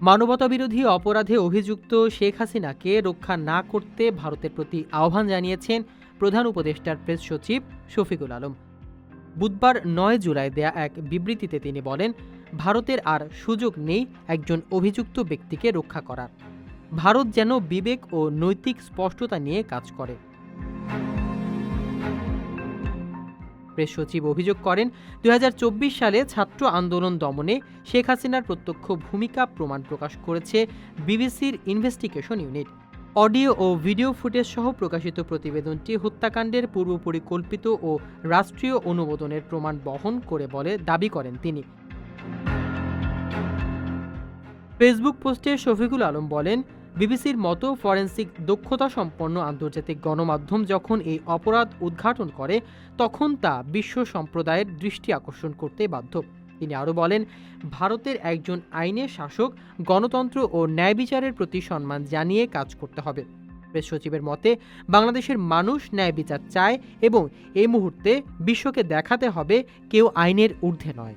মানবতাবিরোধী অপরাধে অভিযুক্ত শেখ হাসিনাকে রক্ষা না করতে ভারতের প্রতি আহ্বান জানিয়েছেন প্রধান উপদেষ্টার প্রেস সচিব শফিকুল আলম। বুধবার নয় জুলাই দেয়া এক বিবৃতিতে তিনি বলেন, ভারতের আর সুযোগ নেই একজন অভিযুক্ত ব্যক্তিকে রক্ষা করার। ভারত যেন বিবেক ও নৈতিক স্পষ্টতা নিয়ে কাজ করে। প্রেস সচিব অভিযোগ করেন, দুই হাজার চব্বিশ সালে ছাত্র আন্দোলন দমনে শেখ হাসিনার প্রত্যক্ষ ভূমিকা প্রমাণ প্রকাশ করেছে বিবিসির ইনভেস্টিগেশন ইউনিট অডিও ও ভিডিও ফুটেজ সহ প্রকাশিত প্রতিবেদনটি হত্যাকাণ্ডের পূর্ব পরিকল্পিত ও রাষ্ট্রীয় অনুমোদনের প্রমাণ বহন করে বলে দাবি করেন তিনি। ফেসবুক পোস্টে শফিকুল আলম বলেন বিবিসির মতো ফরেন্সিক দক্ষতা সম্পন্ন আন্তর্জাতিক গণমাধ্যম যখন এই অপরাধ উদ্ঘাটন করে, তখন তা বিশ্ব সম্প্রদায়ের দৃষ্টি আকর্ষণ করতে বাধ্য। তিনি আরও বলেন, ভারতের একজন আইনের শাসক গণতন্ত্র ও ন্যায় বিচারের প্রতি সম্মান জানিয়ে কাজ করতে হবে। প্রেস সচিবের মতে, বাংলাদেশের মানুষ ন্যায় বিচার চায় এবং এই মুহূর্তে বিশ্বকে দেখাতে হবে কেউ আইনের ঊর্ধ্বে নয়।